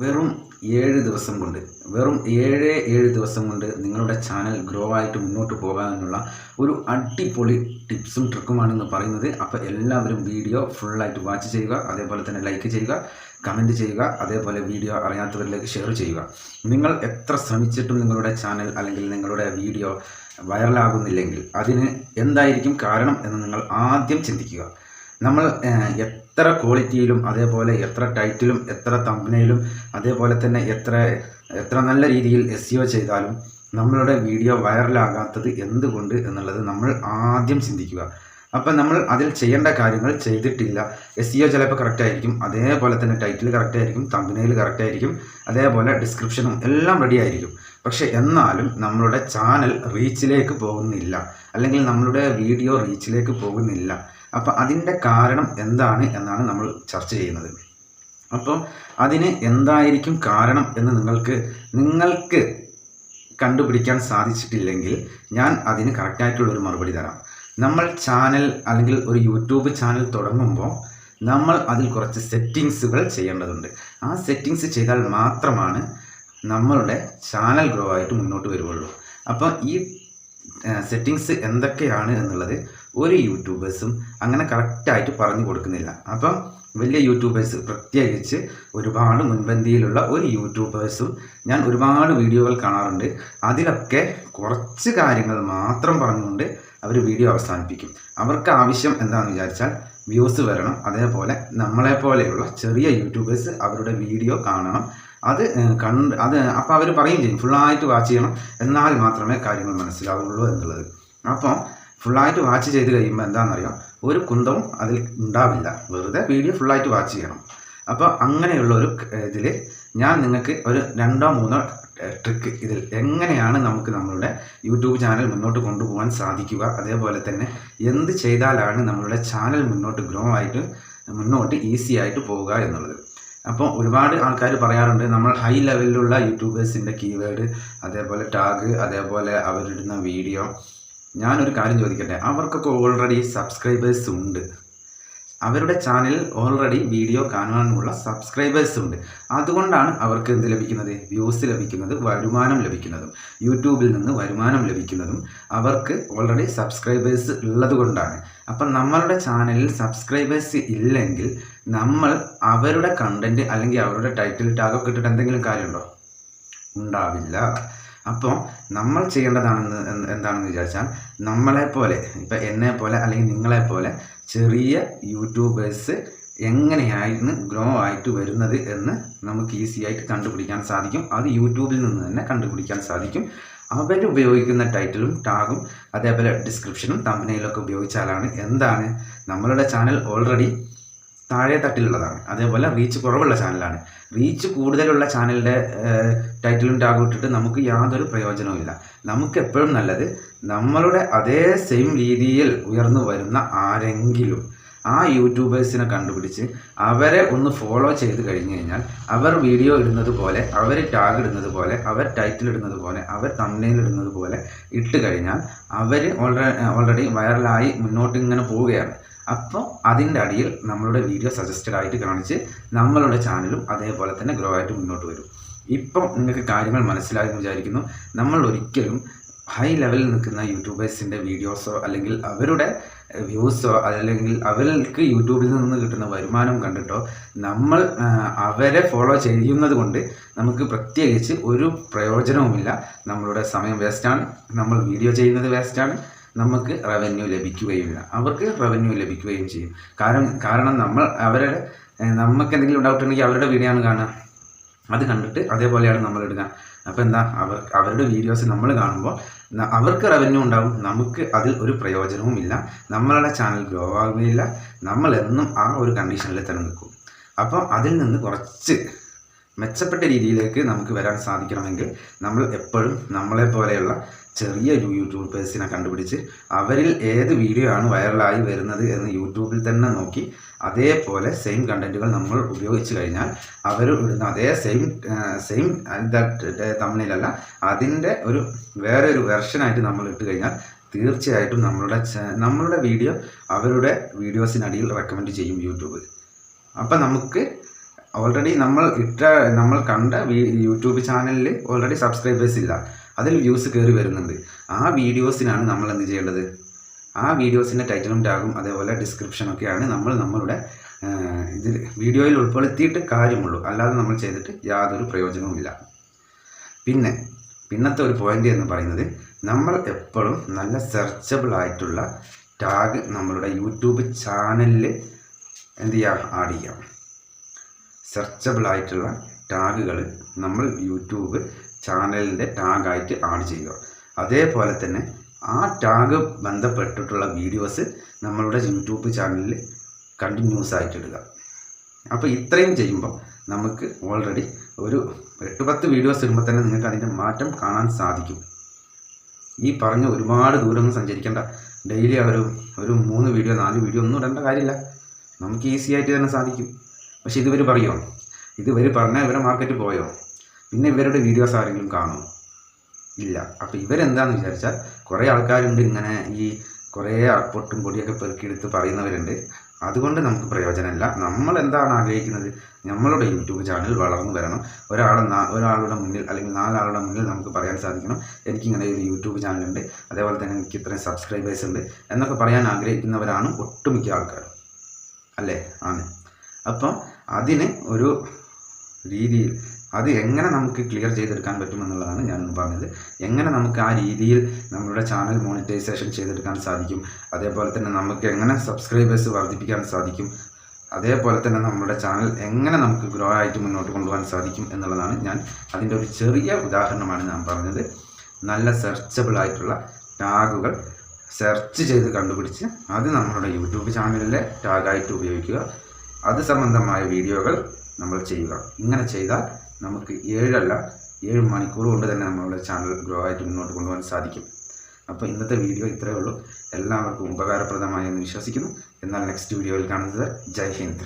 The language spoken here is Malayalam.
വെറും ഏഴ് ദിവസം കൊണ്ട് വെറും ഏഴ് ഏഴ് ദിവസം കൊണ്ട് നിങ്ങളുടെ ചാനൽ ഗ്രോ ആയിട്ട് മുന്നോട്ട് പോകാനുള്ള ഒരു അടിപൊളി ടിപ്സും ട്രിക്കുമാണെന്ന് പറയുന്നത്. അപ്പോൾ എല്ലാവരും വീഡിയോ ഫുള്ളായിട്ട് വാച്ച് ചെയ്യുക അതേപോലെ തന്നെ ലൈക്ക് ചെയ്യുക കമന്റ് ചെയ്യുക അതേപോലെ വീഡിയോ അറിയാത്തവരിലേക്ക് ഷെയർ ചെയ്യുക. നിങ്ങൾ എത്ര ശ്രമിച്ചിട്ടും നിങ്ങളുടെ ചാനൽ അല്ലെങ്കിൽ നിങ്ങളുടെ വീഡിയോ വൈറലാകുന്നില്ലെങ്കിൽ അതിന് എന്തായിരിക്കും കാരണം എന്ന് നിങ്ങൾ ആദ്യം ചിന്തിക്കുക. നമ്മൾ എത്ര ക്വാളിറ്റിയിലും അതേപോലെ എത്ര ടൈറ്റിലും എത്ര തമ്പനയിലും അതേപോലെ തന്നെ എത്ര എത്ര നല്ല രീതിയിൽ എസ് ഒ ചെയ്താലും നമ്മളുടെ വീഡിയോ വൈറലാകാത്തത് എന്തുകൊണ്ട് എന്നുള്ളത് നമ്മൾ ആദ്യം ചിന്തിക്കുക. അപ്പം നമ്മൾ അതിൽ ചെയ്യേണ്ട കാര്യങ്ങൾ ചെയ്തിട്ടില്ല. എസ് ഇ ഒ ചിലപ്പോൾ കറക്റ്റ് ആയിരിക്കും. അതേപോലെ തന്നെ ടൈറ്റിൽ കറക്റ്റ് ആയിരിക്കും തമ്പനയിൽ കറക്റ്റ് ആയിരിക്കും. അതേപോലെ ഡിസ്ക്രിപ്ഷനും എല്ലാം റെഡി ആയിരിക്കും. പക്ഷെ എന്നാലും നമ്മളുടെ ചാനൽ റീച്ചിലേക്ക് പോകുന്നില്ല. അല്ലെങ്കിൽ നമ്മളുടെ വീഡിയോ റീച്ചിലേക്ക് പോകുന്നില്ല. അപ്പോൾ അതിന്റെ കാരണം എന്താണ് എന്നാണ് നമ്മൾ ചർച്ച ചെയ്യുന്നത്. അപ്പോൾ അതിന് എന്തായിരിക്കും കാരണം എന്ന് നിങ്ങൾക്ക് നിങ്ങൾക്ക് കണ്ടുപിടിക്കാൻ സാധിച്ചിട്ടില്ലെങ്കിൽ ഞാൻ അതിന് കറക്റ്റായിട്ടുള്ളൊരു മറുപടി തരാം. നമ്മൾ ചാനൽ അല്ലെങ്കിൽ ഒരു യൂട്യൂബ് ചാനൽ തുടങ്ങുമ്പോൾ നമ്മൾ അതിൽ കുറച്ച് സെറ്റിങ്സുകൾ ചെയ്യേണ്ടതുണ്ട്. ആ സെറ്റിങ്സ് ചെയ്താൽ മാത്രമാണ് നമ്മളുടെ ചാനൽ ഗ്രോ ആയിട്ട് മുന്നോട്ട് വരുവുള്ളൂ. അപ്പോൾ ഈ സെറ്റിങ്സ് എന്തൊക്കെയാണ് എന്നുള്ളത് ഒരു യൂട്യൂബേഴ്സും അങ്ങനെ കറക്റ്റായിട്ട് പറഞ്ഞു കൊടുക്കുന്നില്ല. അപ്പം വലിയ യൂട്യൂബേഴ്സ് പ്രത്യേകിച്ച് ഒരുപാട് മുൻപന്തിയിലുള്ള ഒരു യൂട്യൂബേഴ്സും ഞാൻ ഒരുപാട് വീഡിയോകൾ കാണാറുണ്ട്. അതിലൊക്കെ കുറച്ച് കാര്യങ്ങൾ മാത്രം പറഞ്ഞുകൊണ്ട് അവർ വീഡിയോ അവസാനിപ്പിക്കും. അവർക്ക് ആവശ്യം എന്താണെന്ന് വിചാരിച്ചാൽ വ്യൂസ് വരണം. അതേപോലെ നമ്മളെ പോലെയുള്ള ചെറിയ യൂട്യൂബേഴ്സ് അവരുടെ വീഡിയോ കാണണം. അത് കണ്ട് അത് അപ്പോൾ അവർ പറയും ചെയ്യും ഫുള്ളായിട്ട് വാച്ച് ചെയ്യണം. എന്നാൽ മാത്രമേ കാര്യങ്ങൾ മനസ്സിലാവുള്ളൂ എന്നുള്ളത്. അപ്പോൾ ഫുള്ളായിട്ട് വാച്ച് ചെയ്ത് കഴിയുമ്പോൾ എന്താണെന്നറിയാം? ഒരു കുന്തവും അതിൽ ഉണ്ടാവില്ല. വെറുതെ വീഡിയോ ഫുള്ളായിട്ട് വാച്ച് ചെയ്യണം. അപ്പോൾ അങ്ങനെയുള്ള ഒരു ഇതിൽ ഞാൻ നിങ്ങൾക്ക് ഒരു രണ്ടോ മൂന്നോ ട്രിക്ക് ഇതിൽ എങ്ങനെയാണ് നമുക്ക് നമ്മളുടെ യൂട്യൂബ് ചാനൽ മുന്നോട്ട് കൊണ്ടുപോകാൻ സാധിക്കുക. അതേപോലെ തന്നെ എന്ത് ചെയ്താലാണ് നമ്മളുടെ ചാനൽ മുന്നോട്ട് ഗ്രോ ആയിട്ട് മുന്നോട്ട് ഈസി ആയിട്ട് പോവുക എന്നുള്ളത്. അപ്പോൾ ഒരുപാട് ആൾക്കാർ പറയാറുണ്ട് നമ്മൾ ഹൈ ലെവലിലുള്ള യൂട്യൂബേഴ്സിന്റെ കീവേഡ് അതേപോലെ ടാഗ് അതേപോലെ അവരിടുന്ന വീഡിയോ ഞാനൊരു കാര്യം ചോദിക്കട്ടെ? അവർക്കൊക്കെ ഓൾറെഡി സബ്സ്ക്രൈബേഴ്സ് ഉണ്ട്. അവരുടെ ചാനലിൽ ഓൾറെഡി വീഡിയോ കാണാനുള്ള സബ്സ്ക്രൈബേഴ്സ് ഉണ്ട്. അതുകൊണ്ടാണ് അവർക്ക് എന്ത് ലഭിക്കുന്നത്? വ്യൂസ് ലഭിക്കുന്നത് വരുമാനം ലഭിക്കുന്നതും യൂട്യൂബിൽ നിന്ന് വരുമാനം ലഭിക്കുന്നതും അവർക്ക് ഓൾറെഡി സബ്സ്ക്രൈബേഴ്സ് ഉള്ളതുകൊണ്ടാണ് അപ്പം നമ്മളുടെ ചാനലിൽ സബ്സ്ക്രൈബേഴ്സ് ഇല്ലെങ്കിൽ നമ്മൾ അവരുടെ കണ്ടന്റ് അല്ലെങ്കിൽ അവരുടെ ടൈറ്റിൽ ടാഗൊക്കെ ഇട്ടിട്ട് എന്തെങ്കിലും കാര്യമുണ്ടോ? ഉണ്ടാവില്ല. അപ്പോൾ നമ്മൾ ചെയ്യേണ്ടതാണെന്ന് എന്ത് എന്താണെന്ന് വിചാരിച്ചാൽ നമ്മളെപ്പോലെ ഇപ്പം എന്നെ പോലെ അല്ലെങ്കിൽ നിങ്ങളെപ്പോലെ ചെറിയ യൂട്യൂബേഴ്സ് എങ്ങനെയായിരുന്നു ഗ്രോ ആയിട്ട് വരുന്നത് എന്ന് നമുക്ക് ഈസി ആയിട്ട് കണ്ടുപിടിക്കാൻ സാധിക്കും. അത് യൂട്യൂബിൽ നിന്ന് തന്നെ കണ്ടുപിടിക്കാൻ സാധിക്കും. അവർ ഉപയോഗിക്കുന്ന ടൈറ്റിലും ടാഗും അതേപോലെ ഡിസ്ക്രിപ്ഷനും തമ്പനയിലൊക്കെ ഉപയോഗിച്ചാലാണ് എന്താണ്? നമ്മളുടെ ചാനൽ ഓൾറെഡി താഴെ തട്ടിലുള്ളതാണ് അതേപോലെ റീച്ച് കുറവുള്ള ചാനലാണ് റീച്ച് കൂടുതലുള്ള ചാനലിന്റെ ടൈറ്റിലും ടാഗും ഇട്ടിട്ട് നമുക്ക് യാതൊരു പ്രയോജനവുമില്ല നമുക്ക് എപ്പോഴും നല്ലത് നമ്മളുടെ അതേ സെയിം രീതിയിൽ ഉയർന്നു വരുന്ന ആരെങ്കിലും ആ യൂട്യൂബേഴ്സിനെ കണ്ടുപിടിച്ച് അവരെ ഒന്ന് ഫോളോ ചെയ്ത് കഴിഞ്ഞു കഴിഞ്ഞാൽ അവർ വീഡിയോ ഇടുന്നത് പോലെ അവർ ടാഗ് ഇടുന്നത് പോലെ അവർ ടൈറ്റിൽ ഇടുന്നത് പോലെ അവർ തമ്മിൽ ഇടുന്നത് പോലെ ഇട്ട് കഴിഞ്ഞാൽ അവർ ഓൾറെഡി ഓൾറെഡി വൈറലായി മുന്നോട്ട് ഇങ്ങനെ പോവുകയാണ്. അപ്പോൾ അതിന്റെ അടിയിൽ നമ്മളുടെ വീഡിയോ സജസ്റ്റഡ് ആയിട്ട് കാണിച്ച് നമ്മളുടെ ചാനലും അതേപോലെ തന്നെ ഗ്രോ ആയിട്ട് മുന്നോട്ട് വരും. ഇപ്പം നിങ്ങൾക്ക് കാര്യങ്ങൾ മനസ്സിലായെന്ന് വിചാരിക്കുന്നു. നമ്മൾ ഒരിക്കലും ഹൈ ലെവലിൽ നിൽക്കുന്ന യൂട്യൂബേഴ്സിന്റെ വീഡിയോസോ അല്ലെങ്കിൽ അവരുടെ വ്യൂസോ അല്ലെങ്കിൽ അവർക്ക് യൂട്യൂബിൽ നിന്ന് കിട്ടുന്ന വരുമാനം കണ്ടിട്ടോ നമ്മൾ അവരെ ഫോളോ ചെയ്യുന്നത് കൊണ്ട് നമുക്ക് പ്രത്യേകിച്ച് ഒരു പ്രയോജനവുമില്ല. നമ്മളുടെ സമയം വേസ്റ്റാണ് നമ്മൾ വീഡിയോ ചെയ്യുന്നത് വേസ്റ്റാണ് നമുക്ക് റവന്യൂ ലഭിക്കുകയില്ല അവർക്ക് റവന്യൂ ലഭിക്കുകയും ചെയ്യും. കാരണം കാരണം നമ്മൾ അവരുടെ നമുക്ക് എന്തെങ്കിലും ഡൗട്ട് ഉണ്ടെങ്കിൽ അവരുടെ വീഡിയോ ആണ് കാണുക. അത് കണ്ടിട്ട് അതേപോലെയാണ് നമ്മൾ ഇടുക. അപ്പോൾ എന്താ? അവർ അവരുടെ വീഡിയോസ് നമ്മൾ കാണുമ്പോൾ അവർക്ക് റവന്യൂ ഉണ്ടാകും നമുക്ക് അതിൽ ഒരു പ്രയോജനവും ഇല്ല. നമ്മളുടെ ചാനൽ ഗ്രോ ആകുകയില്ല നമ്മൾ എന്നും ആ ഒരു കണ്ടീഷനിൽ തന്നെ നിൽക്കും. അപ്പോൾ അതിൽ നിന്ന് കുറച്ച് മെച്ചപ്പെട്ട രീതിയിലേക്ക് നമുക്ക് വരാൻ സാധിക്കണമെങ്കിൽ നമ്മൾ എപ്പോഴും നമ്മളെ പോലെയുള്ള ചെറിയ യൂട്യൂബേഴ്സിനെ കണ്ടുപിടിച്ച് അവരിൽ ഏത് വീഡിയോ ആണ് വൈറലായി വരുന്നത് എന്ന് യൂട്യൂബിൽ തന്നെ നോക്കി അതേപോലെ സെയിം കണ്ടന്റുകൾ നമ്മൾ ഉപയോഗിച്ച് കഴിഞ്ഞാൽ അവർ ഇടുന്ന അതേ സെയിം സെയിം തമ്മിലല്ല അതിന്റെ ഒരു വേറെ ഒരു വെർഷനായിട്ട് നമ്മൾ ഇട്ട് കഴിഞ്ഞാൽ തീർച്ചയായിട്ടും നമ്മളുടെ നമ്മളുടെ വീഡിയോ അവരുടെ വീഡിയോസിനടിയിൽ റെക്കമെൻഡ് ചെയ്യും യൂട്യൂബ് അപ്പം നമുക്ക് ഓൾറെഡി നമ്മൾ ഇട്ട നമ്മൾ കണ്ട യൂട്യൂബ് ചാനലിൽ ഓൾറെഡി സബ്സ്ക്രൈബേഴ്സ് ഇല്ല. അതിൽ വ്യൂസ് കയറി വരുന്നുണ്ട്. ആ വീഡിയോസിനാണ് നമ്മൾ എന്ത് ചെയ്യേണ്ടത്? ആ വീഡിയോസിന്റെ ടൈറ്റിലും ടാഗും അതേപോലെ ഡിസ്ക്രിപ്ഷനൊക്കെയാണ് നമ്മൾ നമ്മളുടെ ഇതിൽ വീഡിയോയിൽ ഉൾപ്പെടുത്തിയിട്ട് കാര്യമുള്ളൂ. അല്ലാതെ നമ്മൾ ചെയ്തിട്ട് യാതൊരു പ്രയോജനവുമില്ല പിന്നെ പിന്നത്തെ ഒരു പോയിന്റ് എന്ന് പറയുന്നത് നമ്മൾ എപ്പോഴും നല്ല സെർച്ചബിൾ ആയിട്ടുള്ള ടാഗ് നമ്മളുടെ യൂട്യൂബ് ചാനലിൽ എന്ത് ചെയ്യുക ആഡ് ചെയ്യാം. സെർച്ചബിൾ ആയിട്ടുള്ള ടാഗുകൾ നമ്മൾ യൂട്യൂബ് ചാനലിന്റെ ടാഗായിട്ട് ആഡ് ചെയ്യുക. അതേപോലെ തന്നെ ആ ടാഗ് ബന്ധപ്പെട്ടിട്ടുള്ള വീഡിയോസ് നമ്മളുടെ യൂട്യൂബ് ചാനലിൽ കണ്ടിന്യൂസ് ആയിട്ട് ഇടുക. അപ്പോൾ ഇത്രയും ചെയ്യുമ്പോൾ നമുക്ക് ഓൾറെഡി ഒരു എട്ട് പത്ത് വീഡിയോസ് ഇടുമ്പോൾ തന്നെ നിങ്ങൾക്ക് അതിന്റെ മാറ്റം കാണാൻ സാധിക്കും. ഈ പറഞ്ഞ ഒരുപാട് ദൂരമൊന്നും സഞ്ചരിക്കേണ്ട. ഡെയിലി ഒരു ഒരു മൂന്ന് വീഡിയോ നാല് വീഡിയോ ഒന്നും ഇടേണ്ട കാര്യമില്ല. നമുക്ക് ഈസി ആയിട്ട് തന്നെ സാധിക്കും. പക്ഷെ ഇതുവർ പറയുമോ ഇതുവർ പറഞ്ഞാൽ ഇവരെ മാർക്കറ്റ് പോയോ? പിന്നെ ഇവരുടെ വീഡിയോസ് ആരെങ്കിലും കാണോ? ഇല്ല. അപ്പോൾ ഇവരെന്താണെന്ന് വിചാരിച്ചാൽ കുറേ ആൾക്കാരുണ്ട് ഇങ്ങനെ ഈ കുറേ പൊട്ടും പൊടിയൊക്കെ പെറുക്കിയെടുത്ത് പറയുന്നവരുണ്ട്. അതുകൊണ്ട് നമുക്ക് പ്രയോജനമില്ല. നമ്മൾ എന്താണ് ആഗ്രഹിക്കുന്നത്? നമ്മളുടെ യൂട്യൂബ് ചാനൽ വളർന്നു വരണം. ഒരാളെ നാ- ഒരാളുടെ മുന്നിൽ അല്ലെങ്കിൽ നാലാളുടെ മുന്നിൽ നമുക്ക് പറയാൻ സാധിക്കണം. എനിക്കിങ്ങനെ ഒരു യൂട്യൂബ് ചാനലുണ്ട്. അതേപോലെ തന്നെ എനിക്ക് ഇത്രയും സബ്സ്ക്രൈബേഴ്സ് ഉണ്ട് എന്നൊക്കെ പറയാൻ ആഗ്രഹിക്കുന്നവരാണ് ഒട്ടുമിക്ക ആൾക്കാർ അല്ലേ? ആണ്. അപ്പം അതിന് ഒരു രീതിയിൽ അത് എങ്ങനെ നമുക്ക് ക്ലിയർ ചെയ്തെടുക്കാൻ പറ്റുമെന്നുള്ളതാണ് ഞാനൊന്ന് പറഞ്ഞത്. എങ്ങനെ നമുക്ക് ആ രീതിയിൽ നമ്മുടെ ചാനൽ മോണിറ്റൈസേഷൻ ചെയ്തെടുക്കാൻ സാധിക്കും അതേപോലെ തന്നെ നമുക്ക് എങ്ങനെ സബ്സ്ക്രൈബേഴ്സ് വർദ്ധിപ്പിക്കാൻ സാധിക്കും അതേപോലെ തന്നെ നമ്മുടെ ചാനൽ എങ്ങനെ നമുക്ക് ഗ്രോ ആയിട്ട് മുന്നോട്ട് കൊണ്ടുപോകാൻ സാധിക്കും എന്നുള്ളതാണ് ഞാൻ അതിന്റെ ഒരു ചെറിയ ഉദാഹരണമാണ് ഞാൻ പറഞ്ഞത്. നല്ല സെർച്ചബിൾ ആയിട്ടുള്ള ടാഗുകൾ സെർച്ച് ചെയ്ത് കണ്ടുപിടിച്ച് അത് നമ്മളുടെ യൂട്യൂബ് ചാനലിലെ ടാഗായിട്ട് ഉപയോഗിക്കുക. അത് സംബന്ധമായ വീഡിയോകൾ നമ്മൾ ചെയ്യുക. ഇങ്ങനെ ചെയ്താൽ നമുക്ക് ഏഴല്ല ഏഴ് മണിക്കൂർ കൊണ്ട് തന്നെ നമ്മളുടെ ചാനൽ ഗ്രോ ആയിട്ട് മുന്നോട്ട് കൊണ്ടുപോകാൻ സാധിക്കും. അപ്പോൾ ഇന്നത്തെ വീഡിയോ ഇത്രയേ ഉള്ളൂ. എല്ലാവർക്കും ഉപകാരപ്രദമായി എന്ന് വിശ്വസിക്കുന്നു. എന്നാൽ നെക്സ്റ്റ് വീഡിയോയിൽ കാണുന്നത് ജയ് ഹിന്ദ്.